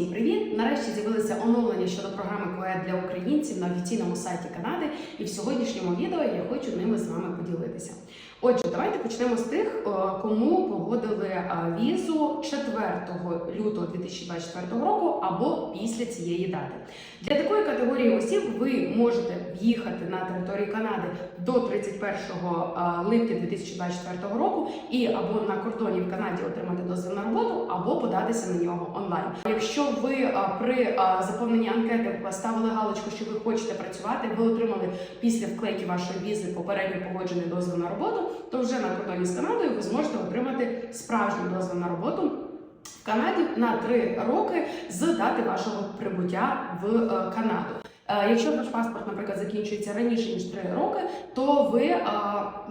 Всім привіт! Нарешті з'явилися оновлення щодо програми КОЕД для українців на офіційному сайті Канади, і в сьогоднішньому відео я хочу ними з вами поділитися. Отже, давайте почнемо з тих, е, кому погодили е, візу 4 лютого 2024 року або після цієї дати. Для такої категорії осіб ви можете в'їхати на територію Канади до 31 е, липня 2024 року і або на кордоні в Канаді отримати дозвіл на роботу, або податися на нього онлайн. Якщо ви при заповненні анкети поставили галочку, що ви хочете працювати, ви отримали після вклейки вашої візи попередньо погоджений дозвіл на роботу, то вже на кордоні з Канадою ви зможете отримати справжній дозвіл на роботу. В Канаді на три роки з дати вашого прибуття в е, Канаду. Е, Якщо ваш паспорт, наприклад, закінчується раніше ніж 3 роки, то ви е,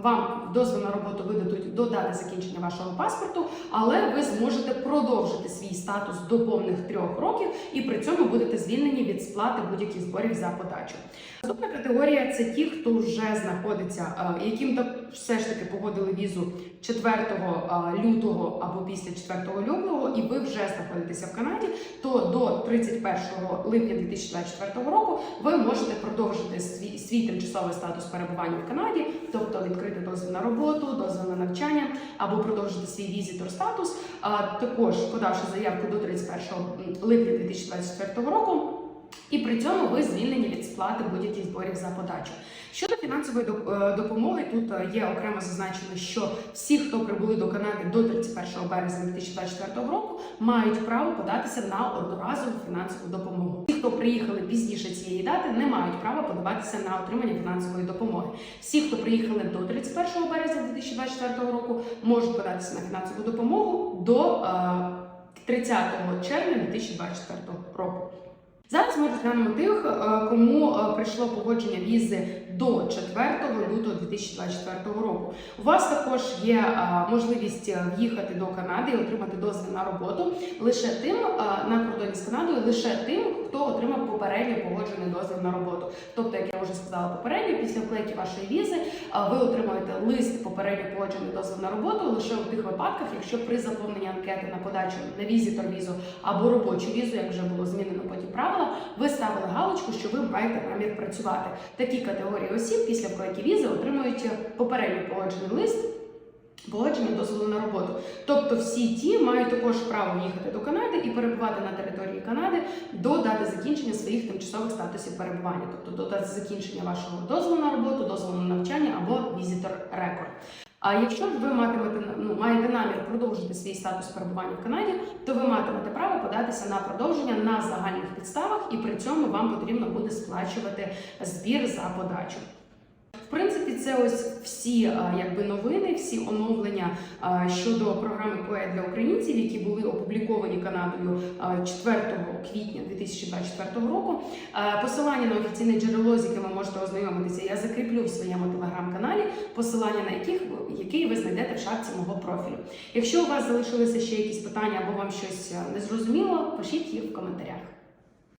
вам дозвіл на роботу видадуть до дати закінчення вашого паспорту, але ви зможете продовжити свій статус до повних трьох років і при цьому будете звільнені від сплати будь-яких зборів за подачу. Наступна категорія це ті, хто вже знаходиться, е, яким то все ж таки погодили візу 4 е, лютого або після 4 лютого, і ви вже знаходитеся в Канаді, то до 31 липня 2024 року ви можете продовжити свій, свій тимчасовий статус перебування в Канаді, тобто відкрити дозвіл на роботу, дозвіл на навчання або продовжити свій візитор статус. А також подавши заявку до 31 липня 2024 року. І при цьому ви звільнені від сплати будь-яких зборів за подачу. Щодо фінансової е, допомоги, тут е, є окремо зазначено, що всі, хто прибули до Канади до 31 березня 2024 року, мають право податися на одноразову фінансову допомогу. Хто приїхали пізніше цієї дати, не мають права подаватися на отримання фінансової допомоги. Всі, хто приїхали до 31 березня 2024 року, можуть податися на фінансову допомогу до е, 30 червня 2024 року. Зараз ми розглянемо тих, е, кому е, прийшло погодження візи до 4 лютого 2024 року. У вас також є е, можливість е, в'їхати до Канади і отримати дозвіл на роботу лише тим е, на кордоні з Канадою, лише тим, хто отримав попередньо погоджений дозвіл на роботу. Тобто, як я вже сказала попередньо, після вклейки вашої візи ви отримуєте лист попередньо погоджений дозвіл на роботу лише у тих випадках, якщо при заповненні анкети на подачу на візитор візу або робочу візу, як вже було змінено потім правила, ви ставили галочку, що ви маєте намір працювати. Такі категорії осіб після вкладки візи отримують попередньо погоджений лист. Погодження дозволу на роботу. Тобто всі ті мають також право їхати до Канади і перебувати на території Канади до дати закінчення своїх тимчасових статусів перебування, тобто до дати закінчення вашого дозволу на роботу, дозволу на навчання або візитор рекорд. А якщо ж ви матимете ну, маєте намір продовжити свій статус перебування в Канаді, то ви матимете право податися на продовження на загальних підставах, і при цьому вам потрібно буде сплачувати збір за подачу. В принципі, це ось всі якби новини, всі оновлення щодо програми КОЕ для українців, які були опубліковані Канадою 4 квітня 2024 року. Посилання на офіційне джерело, з яким ви можете ознайомитися, я закріплю в своєму телеграм-каналі, посилання на яких який ви знайдете в шапці мого профілю. Якщо у вас залишилися ще якісь питання або вам щось е, незрозуміло, пишіть їх в коментарях.